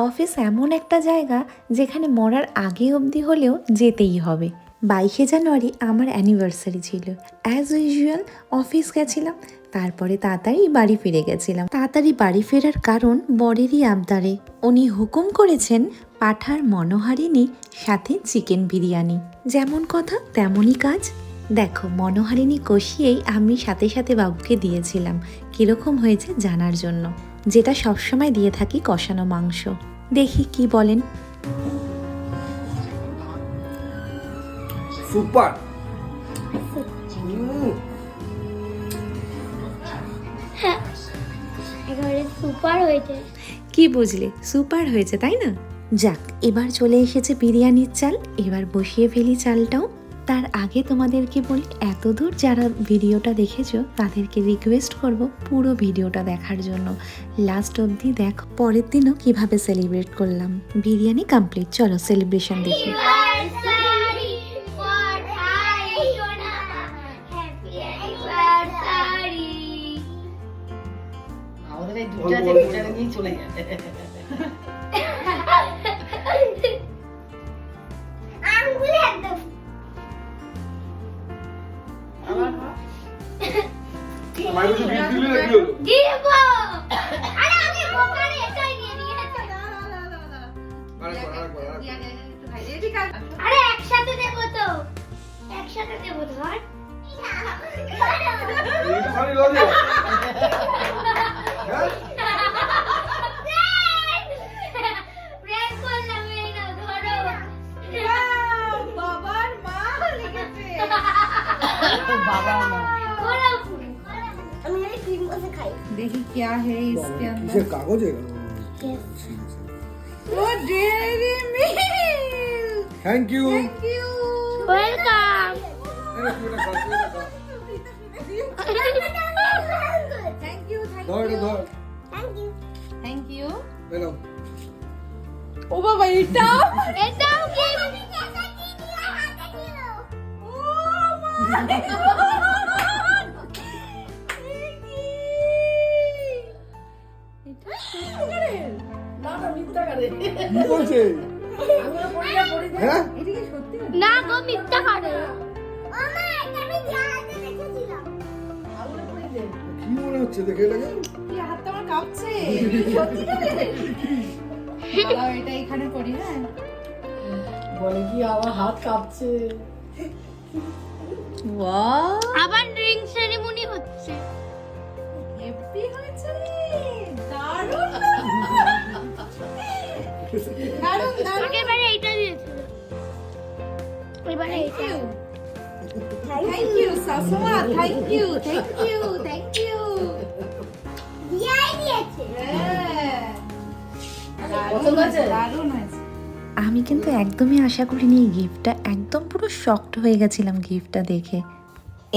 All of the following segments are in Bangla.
অফিস এমন একটা জায়গা যেখানে মরার আগে অবধি হলেও যেতেই হবে। বাইশে জানুয়ারি আমার অ্যানিভার্সারি ছিল। অ্যাজ ইউজুয়াল অফিস গেছিলাম, তারপরে তাড়াতাড়ি বাড়ি ফিরে গেছিলাম। তাড়াতাড়ি বাড়ি ফেরার কারণ বরেরই আবদারে। উনি হুকুম করেছেন পাঠার মনোহারিণী সাথে চিকেন বিরিয়ানি। যেমন কথা, তেমনই কাজ। দেখো, মনোহারিণী কষিয়েই আমি সাথে সাথে বাবুকে দিয়েছিলাম। কীরকম হয়েছে জানার জন্য। যেটা সবসময় দিয়ে থাকি কষানো মাংস। দেখি কি বলেন। সুপার একেবারে সুপার হয়েছে। কি বুঝলে সুপার হয়েছে তাই না? যাক এবার চলে এসেছে বিরিয়ানির চাল এবার বসিয়ে ফেলি চালটাও। তার আগে তোমাদেরকে বলি এত দূর যারা ভিডিওটা দেখেছ তাদেরকে রিকোয়েস্ট করব পুরো ভিডিওটা দেখার জন্য। লাস্ট অবধি দেখ। পরের দিনও কীভাবে সেলিব্রেট করলাম। বিরিয়ানি কমপ্লিট চলো সেলিব্রেশন দেখি। Anniversary for দিব আরে আমি মোকারে এটাই নিয়ে আরেকবার আরে একসাথে দেব তো। একসাথে দেব ধর। এইটুখানি লজে বাবা মা देखिए क्या है इसके अंदर কিসের কাগজে ओ dairy milk thank you thank you welcome thank you ধর এটা ধর थैंक यू এলাম ও বাবা এটা এটাও কি কি বলছে? হ্যাঁ? না গো মিথ্যা করে কি মনে হচ্ছে দেখে লাগে আমার কাঁপছে। এটা এখানে হ্যাঁ? বলে কি আমার হাত কাঁপছে? আবার এবারে এইটা thank you সাসমা thank you thank you thank you দিয়াই দিয়েছে। পছন্দ হয়েছে? দারুণ হয়েছে। আমি কিন্তু একদমই আশা করিনি এই গিফটটা একদম পুরো শকড হয়ে গেছিলাম গিফটটা দেখে।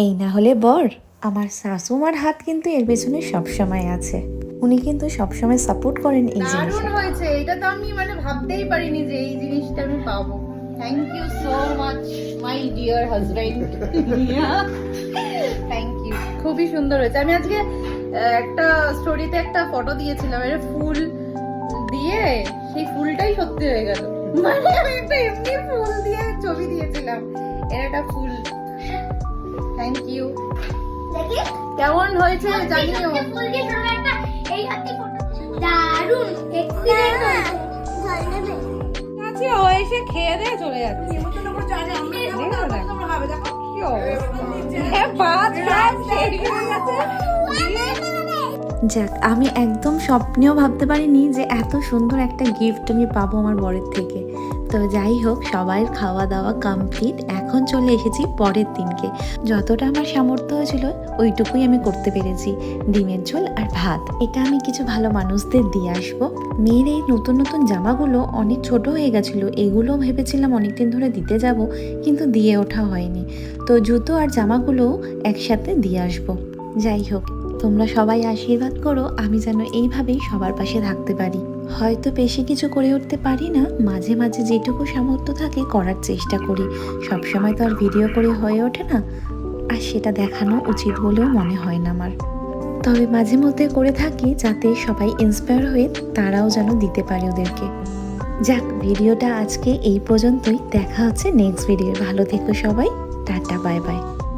এই না হলে বর আমার শাশুমার হাত কিন্তু এর পেছনে সবসময় আছে। উনি কিন্তু সবসময় সাপোর্ট করেন এই দারুণ জিনিসটা হয়েছে। এটা তো আমি মানে ভাবতেই পারিনি যে এই জিনিসটা আমি পাবো। Thank you so much my dear husband thank you খুবই সুন্দর হয়েছে। আমি আজকে একটা স্টোরিতে একটা ফটো দিয়েছিলাম এর ফুল দিয়ে সেই ফুলটাই সত্যি হয়ে গেল। মানে আমি একটা এমনি ফুল দিয়ে ছবি দিয়েছিলাম। এর একটা ফুল। থ্যাংক ইউ কেমন হয়েছে জানিও। ফুল দিয়ে একটা এই হাতে ফটো দারুণ এক্সিলেন্ট হয়েছে। এসে খেয়ে দিয়ে চলে যাচ্ছে। যাক আমি একদম স্বপ্নেও ভাবতে পারিনি যে এত সুন্দর একটা গিফট আমি পাবো আমার বরের থেকে। তো যাই হোক সবাই খাওয়া দাওয়া কমপ্লিট এখন চলে এসেছি পরের দিনকে। যতটা আমার সামর্থ্য হয়েছিল, ওইটুকুই আমি করতে পেরেছি। ডিমের ঝোল আর ভাত। এটা আমি কিছু ভালো মানুষদের দিয়ে আসব। মেয়ের এই নতুন নতুন জামাগুলো অনেক ছোট হয়ে গেছিল। এগুলো ভেবেছিলাম অনেকদিন ধরে দিতে যাব, কিন্তু দিয়ে ওঠা হয়নি। তো জুতো আর জামাগুলো একসাথে দিয়ে আসব। যাই হোক, তোমরা সবাই আশীর্বাদ করো, আমি যেন এইভাবেই সবার পাশে থাকতে পারি। হয়তো বেশি কিছু করে উঠতে পারি না। মাঝে মাঝে যেটুকু সামর্থ্য থাকে করার চেষ্টা করি। সবসময় তো আর ভিডিও করে হয়ে ওঠে না। আর সেটা দেখানো উচিত বলেও মনে হয় না আমার। তবে মাঝে মধ্যে করে থাকি যাতে সবাই ইন্সপায়ার হয়ে তারাও যেন দিতে পারে ওদেরকে। যাক, ভিডিওটা আজকে এই পর্যন্তই। দেখা হচ্ছে নেক্সট ভিডিও ভালো থেকো সবাই। Tata bye bye